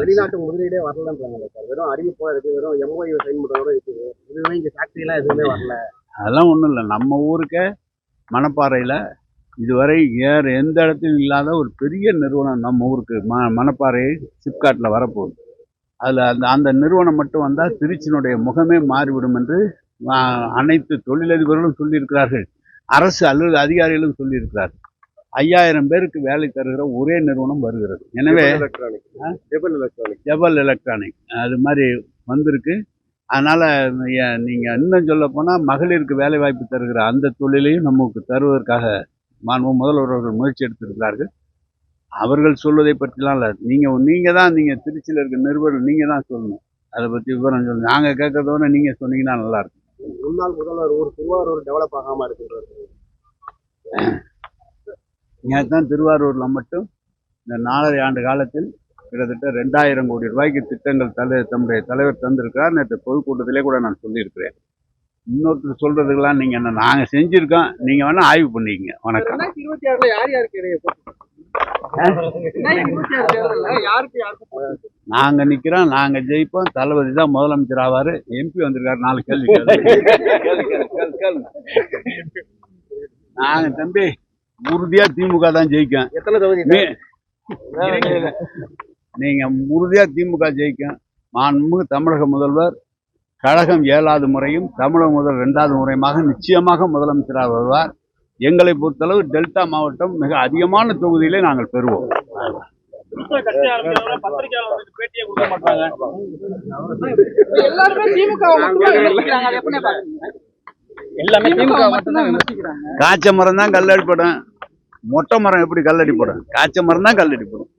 வெளிநாட்டு முதலீடே வரலன்றாங்க சார். வெறும் அறிவிப்பா இருக்கு வெறும் எம்ஓஐ சைன் பண்றதோட இருக்குது இதுவே இங்க ஃபேக்டரி எல்லாம் எதுவுமே வரல. அதெல்லாம் ஒன்றும் இல்லை. நம்ம ஊருக்கே மணப்பாறையில் இதுவரை வேறு எந்த இடத்துலையும் இல்லாத ஒரு பெரிய நிறுவனம் நம்ம ஊருக்கு ம மணப்பாறை சிப்காட்டில் வரப்போகுது. அதில் அந்த அந்த நிறுவனம் மட்டும் வந்தால் திருச்சியினுடைய முகமே மாறிவிடும் என்று அனைத்து தொழிலதிபர்களும் சொல்லியிருக்கிறார்கள். அரசு அலுவலக அதிகாரிகளும் சொல்லியிருக்கிறார்கள். ஐயாயிரம் பேருக்கு வேலை தருகிற ஒரே நிறுவனம் வருகிறது. எனவே எலக்ட்ரானிக் டெபல் எலக்ட்ரானிக் ஜபல் எலக்ட்ரானிக் அது மாதிரி வந்திருக்கு. அதனால் நீங்கள் இன்னும் சொல்ல போனால் மகளிருக்கு வேலை வாய்ப்பு தருகிற அந்த தொழிலையும் நமக்கு தருவதற்காக மாண்பு முதல்வர் அவர்கள் முயற்சி எடுத்திருக்கிறார்கள். அவர்கள் சொல்வதை பற்றிலாம் இல்லை. நீங்கள் நீங்கள் தான் நீங்கள் திருச்சியில் இருக்க நிருபர்கள் நீங்கள் தான் சொல்லணும். அதை பற்றி விவரம் சொல்லணும் நாங்கள் கேட்கறதோட நீங்கள் சொன்னீங்கன்னா நல்லாயிருக்கும் முன்னாள் முதல்வர் ஊர் திருவாரூர் டெவலப் ஆகாம இருக்குன்றாரு. தான் திருவாரூரில் மட்டும் இந்த நாலரை ஆண்டு காலத்தில் கிட்டத்தட்ட ரெண்டாயிரம் கோடி ரூபாய்க்கு திட்டங்கள் தலை தம்முடைய தலைவர் தந்திருக்கிறார். நேற்று பொதுக்கூட்டத்திலே கூட நான் சொல்லியிருக்கிறேன். இன்னொருத்தர் சொல்றதுக்கெல்லாம் நீங்கள் என்ன நாங்கள் செஞ்சுருக்கோம். நீங்கள் வேணால் ஆய்வு பண்ணிக்கங்க. வணக்கம். இருபத்தி ஆறுல யார் யாருக்கு இடையே நாங்கள் நிற்கிறோம் நாங்கள் ஜெயிப்போம். தளபதி தான் முதலமைச்சர் ஆவார். எம்பி வந்திருக்காரு. நாலு கேள்வி கேளு. கேளு, கேளு, கேளு, கேளு. நாங்க தம்பி உறுதியா திமுக தான் ஜெயிக்கும். எத்தனை தொகுதி நீங்க உறுதியா திமுக ஜெயிக்கும். மாண்புமிகு தமிழக முதல்வர் கழகம் ஏழாவது முறையும் தமிழக முதல்வர் இரண்டாவது முறையுமாக நிச்சயமாக முதலமைச்சராக வருவார். எங்களை பொறுத்தளவு டெல்டா மாவட்டம் மிக அதிகமான தொகுதியிலே நாங்கள் பெறுவோம். கட்சி ஆரம்பிக்கிறவங்க பத்திரிகையாளர் வந்து பேட்டியே கொடுக்க மாட்டாங்க. எல்லாருமே திமுக விமர்சிக்கிறாங்க. அது எப்படி பாக்குறீங்க எல்லாமே திமுக மட்டும்தான் விமர்சிக்கிறாங்க. காய்ச்ச மரம் தான் கல்லடிப்படும் மொட்டை மரம் எப்படி கல்லடி போடும் காய்ச்ச மரம் தான் கல்லடி போடும்.